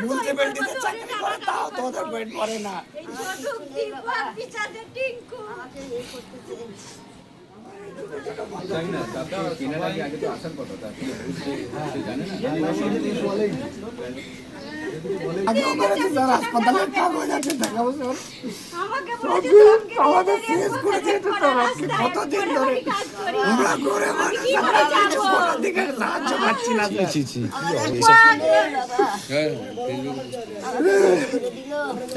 মিউনিসিপ্যালিটিতে চাকরি করে তাও তোমাদের ওয়েট করে না। কেনার আগে আগে তো আসার কথা জানে না। আগেও স্যার হাসপাতালের কাগজ আছে আমাদের শেষ করে দিয়েছে স্যার কতদিন ধরে। আমরা করে? কোনো দিকে সাহায্য পাচ্ছি না।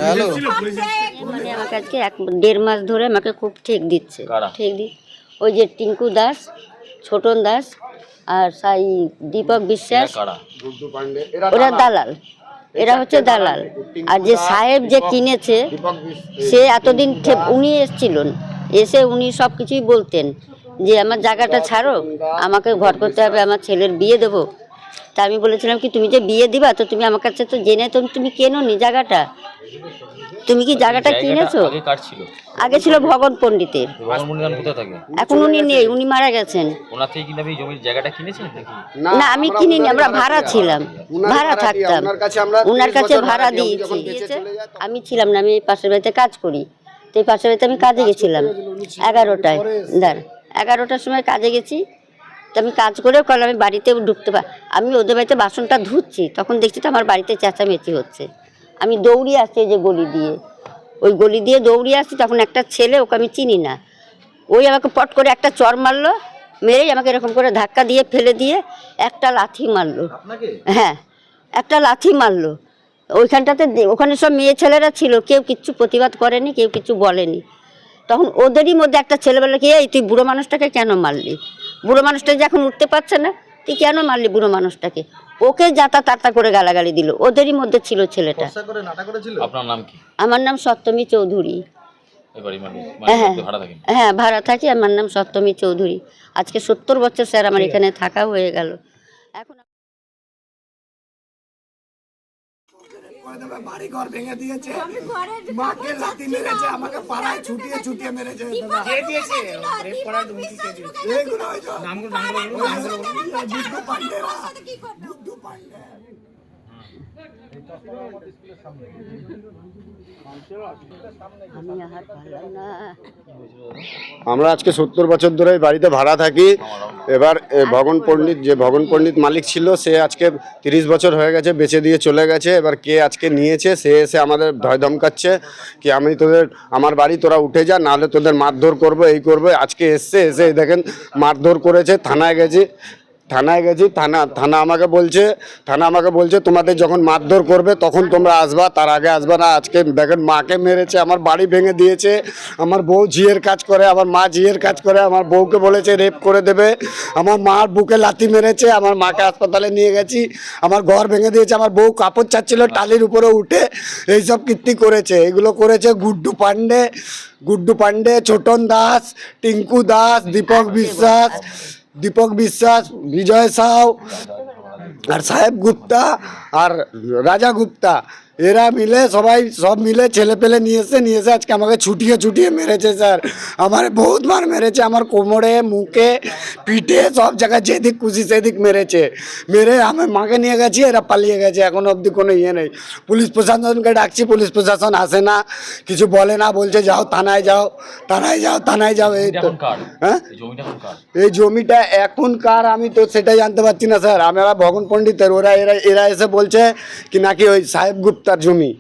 হ্যালো। মানে আমাকে আজকে এক দেড় মাস ধরে আমাকে খুব ঠেক দিচ্ছে। ঠেক দি ওই যে টিঙ্কু দাস ছোটন দাস আর সাই দীপক বিশ্বাস। ওরা দালাল। এরা হচ্ছে দালাল। আর যে সাহেব যে কিনেছে, সে এতদিন উনি এসেছিলেন। এসে উনি সব কিছুই বলতেন যে, আমার জায়গাটা ছাড়ো, আমাকে ঘর করতে হবে, আমার ছেলের বিয়ে দেবো। তা আমি বলেছিলাম কি তুমি যে বিয়ে দিবা তো তুমি আমার কাছে তো জেনে তো তুমি কেনো নি জায়গাটা? তুমি কি জায়গাটা কিনেছো? আগে ছিল? পণ্ডিতের কোথায় থাকে? এখন উনি নেই উনি মারা গেছেন। না আমি কিনিনি আমরা ভাড়া ছিলাম ভাড়া থাকতাম। ওনার কাছে ভাড়া দিয়েছি আমি ছিলাম না আমি পাশের বাড়িতে কাজ করি। তো এই পাশের বাড়িতে আমি কাজে গেছিলাম এগারোটায়। দাঁড় এগারোটার সময় কাজে গেছি আমি কাজ করে কারণ আমি বাড়িতে ঢুকতে পার আমি ওদের বাড়িতে বাসনটা ধুচ্ছি তখন দেখছি তো আমার বাড়িতে চেঁচামেচি হচ্ছে। আমি দৌড়িয়ে আসছি এই যে গলি দিয়ে। ওই গলি দিয়ে দৌড়িয়ে আসছি তখন একটা ছেলে ওকে আমি চিনি না। ওই আমাকে পট করে একটা চর মারলো মেরেই আমাকে এরকম করে ধাক্কা দিয়ে ফেলে দিয়ে একটা লাথি মারলো। হ্যাঁ একটা লাথি মারলো। ওইখানটাতে ওখানে সব মেয়ে ছেলেরা ছিল কেউ কিচ্ছু প্রতিবাদ করেনি কেউ কিছু বলেনি। তখন ওদেরই মধ্যে একটা ছেলে বলে কি এই তুই বুড়ো মানুষটাকে কেন মারলি? বুড়ো মানুষটা যে এখন উঠতে পারছে না তুই কেন মারলি বুড়ো মানুষটাকে? ওকে যাতা তাতা করে গালাগালি দিল ওদেরই মধ্যে ছিল ছেলেটা। আপনার নাম কি? আমার নাম সপ্তমী চৌধুরী। মানে হ্যাঁ মানে ভাড়া হ্যাঁ ভাড়া থাকি আমার নাম সপ্তমী চৌধুরী। আজকে সত্তর বছর স্যার আমার এখানে থাকা হয়ে গেল। করে দেবে, বাড়ি ঘর ভেঙে দিয়েছে মাকে লাথি মেরেছে আমাকে পাড়ায় ছুটিয়ে ছুটিয়ে মেরেছে এইগুলো ওই বুদ্ধু পান্ডেরা বুদ্ধু পান্ডে আমি আর পারলাম না আমরা আজকে সত্তর বছর ধরে এই বাড়িতে ভাড়া থাকি। এবার এ, ভগন পণ্ডিত যে ভগন পণ্ডিত মালিক ছিল সে আজকে তিরিশ বছর হয়ে গেছে বেচে দিয়ে চলে গেছে। এবার কে আজকে নিয়েছে সে এসে আমাদের ভয় ধমকাচ্ছে কি আমি তোদের আমার বাড়ি তোরা উঠে যা নাহলে তোদের মারধর করব এই করব। আজকে এসছে এসে দেখেন মারধর করেছে থানায় গেছি। থানায় গেছি, থানা থানা আমাকে বলছে, থানা আমাকে বলছে, তোমাদের যখন মারধর করবে, তখন তোমরা আসবা, তার আগে আসবা না, আজকে দেখেন মাকে মেরেছে, আমার বাড়ি ভেঙে দিয়েছে, আমার বউ ঝিয়ের কাজ করে, আমার মা ঝিয়ের কাজ করে, আমার বউকে বলেছে রেপ করে দেবে। আমার মার বুকে লাথি মেরেছে, আমার মাকে হাসপাতালে নিয়ে গেছি, আমার ঘর ভেঙে দিয়েছে, আমার বউ কাপড় চাচ্ছিল টালির উপরে উঠে এইসব কীর্তি করেছে, এগুলো করেছে গুড্ডু পান্ডে গুড্ডু পান্ডে, ছোটন দাস, টিঙ্কু দাস, দীপক বিশ্বাস দীপক বিশ্বাস বিজয় সাউ আর সাহেব গুপ্তা আর রাজা গুপ্তা। এরা মিলে সবাই সব মিলে ছেলে পেলে নিয়ে এসে নিয়ে এসে আজকে আমাকে ছুটিয়ে ছুটিয়ে মেরেছে স্যার। আমার বহুত মার মেরেছে আমার কোমরে মুখে পিঠে সব জায়গায় যেদিক খুশি সেদিক মেরেছে। মেরে আমি মাকে নিয়ে গেছি এরা পালিয়ে গেছে এখন অবধি কোনো ইয়ে নেই। পুলিশ প্রশাসনকে ডাকছি পুলিশ প্রশাসন আসে না কিছু বলে না বলছে যাও থানায় যাও থানায় যাও থানায় যাও এই তো। হ্যাঁ? এই জমিটা এখন কার? আমি তো সেটাই জানতে পারছি না স্যার। আমরা ভগন পণ্ডিতের ওরা এরা এরা এসে বলছে কি নাকি ওই সাহেব গুপ্তার জমি।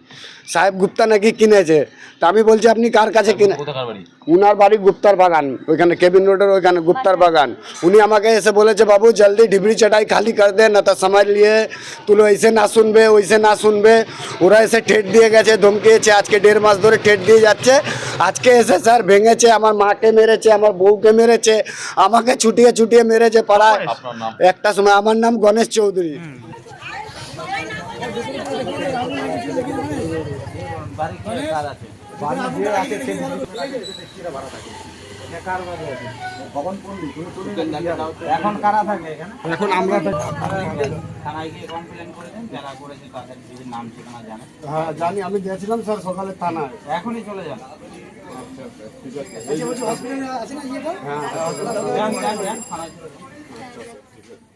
সাহেব গুপ্তা নাকি কিনেছে? তা আমি বলছি আপনি কার কাছে কিনে উনার বাড়ি গুপ্তার বাগান ওইখানে কেবিন রোডের ওইখানে গুপ্তার বাগান। উনি আমাকে এসে বলেছে বাবু জলদি ঢিবড়ি চটাই খালি কর দে না তো সময় নিয়ে তুলো ऐसे না শুনবে ওইসে না শুনবে। ওরা এসে ঠেট দিয়ে গেছে ধমকিয়েছে আজকে দেড় মাস ধরে ঠেট দিয়ে যাচ্ছে। আজকে এসে স্যার ভেঙেছে আমার মাকে মেরেছে আমার বউকে মেরেছে আমাকে ছুটিয়ে ছুটিয়ে মেরেছে পাড়ায়। একটা সময় আমার নাম গণেশ চৌধুরী। এখন আমরা হ্যাঁ জানি আমি গেছিলাম স্যার সকালে থানায় এখনই চলে যান হসপিটালে আছে না ইয়েটা যান যান যান থানায় চলে যান।